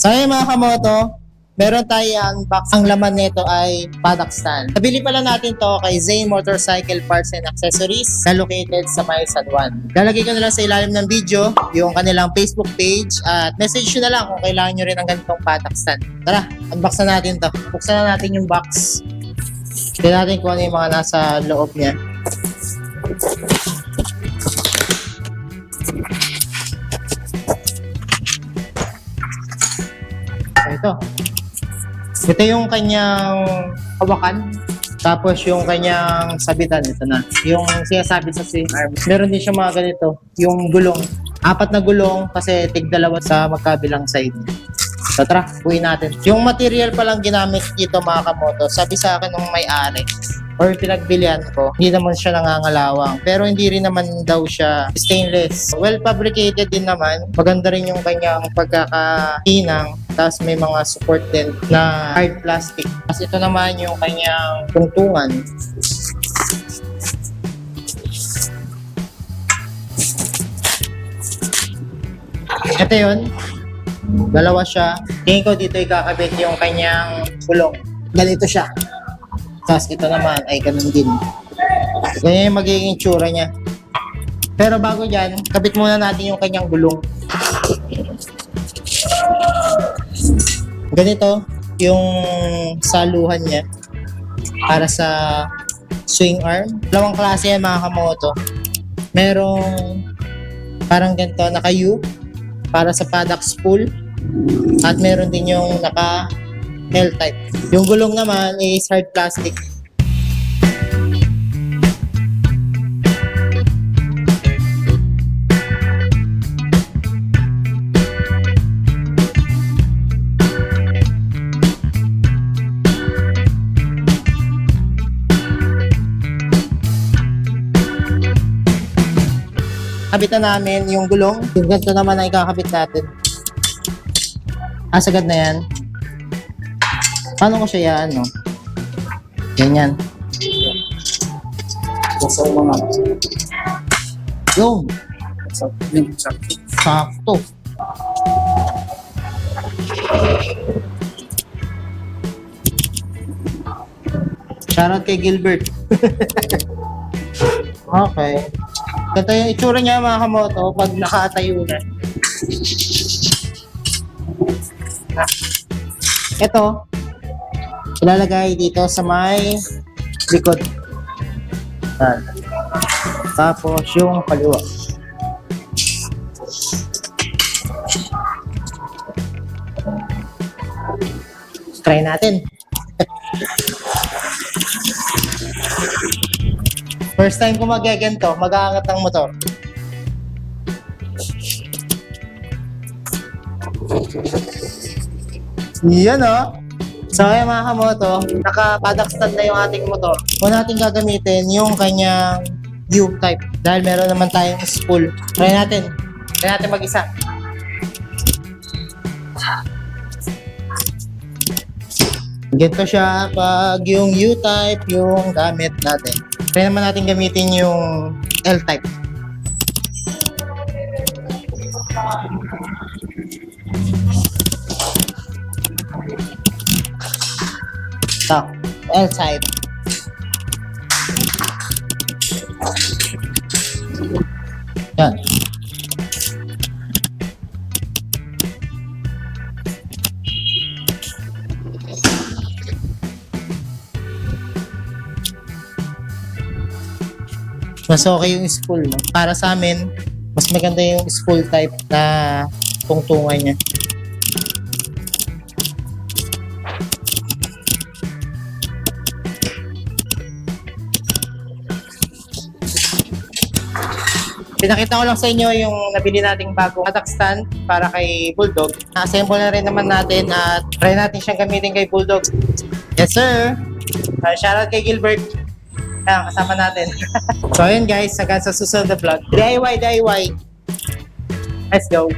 So mga kamoto, meron tayong box. Ang laman nito ay paddock stand. Nabili pala natin to kay Zane Motorcycle Parts and Accessories na located sa May San Juan. Lalagay ko na lang sa ilalim ng video yung kanilang Facebook page at message nyo na lang kung kailangan nyo rin ng ganitong paddock stand. Tara, unbox na natin to. Buksan na natin yung box. Tignan natin kung ano yung mga nasa loob niya. Ito. Ito yung kanyang hawakan. Tapos yung kanyang sabitan, ito na. Yung sinasabit sa arm. Meron din siya mga ganito. Yung gulong. Apat na gulong kasi tig dalawa sa magkabilang side. So tara, buuin natin. Yung material pa lang ginamit dito mga kamoto, sabi sa akin ng may-ari or pinagbilian ko, hindi naman siya nangangalawang. Pero hindi rin naman daw siya stainless. Well fabricated din naman. Maganda rin yung kanyang pagkakahinang. Tapos may mga support din na hard plastic. Tapos ito naman yung kanyang tungtungan. Ito yun. Dalawa siya. Tingin ko dito ikakabit yung kanyang gulong. Ganito siya. Tapos ito naman ay ganun din. Ganyan yung magiging tsura niya. Pero bago dyan, kabit muna natin yung kanyang gulong. Ganito yung saluhan niya para sa swing arm. Dalawang klase yan mga kamoto. Merong parang ganito naka-U para sa paddock spool at meron din yung naka L-type. Yung gulong naman is hard plastic. Kabit na namin yung gulong. Yung ganito naman ay kakabit natin. Ah, sagad na yan. Paano ko siya yan, no? Ganyan. Sa mga Yung, sa yung sa sakto. Shoutout kay Gilbert. okay. Ganito yung itsura niya mga kamoto pag nakatayo na. Ito, ilalagay dito sa may likod. Yan. Tapos yung kaliwa. Try natin. First time ko magaganto, mag-aangat ng motor. Yan oh. So ayun mga kamoto, naka-paddock stand na yung ating motor. Una natin gagamitin yung kanyang U-type. Dahil meron naman tayong spool. Try natin. Try natin mag-isa. Ganito siya pag yung U-type yung gamit natin. Try naman natin gamitin yung L-type. Ito, L-type. Yan. Mas okay yung spool. No? Para sa amin, mas maganda yung spool type na tungtungan niya. Pinakita ko lang sa inyo yung nabili nating bagong attack stand para kay Bulldog. Na-assemble na rin naman natin at try natin siyang gamitin kay Bulldog. Yes sir! Uh, shoutout kay Gilbert. Ayan, kasama natin. so ayun guys, hanggang sa susunod na vlog. DIY, DIY. Let's go.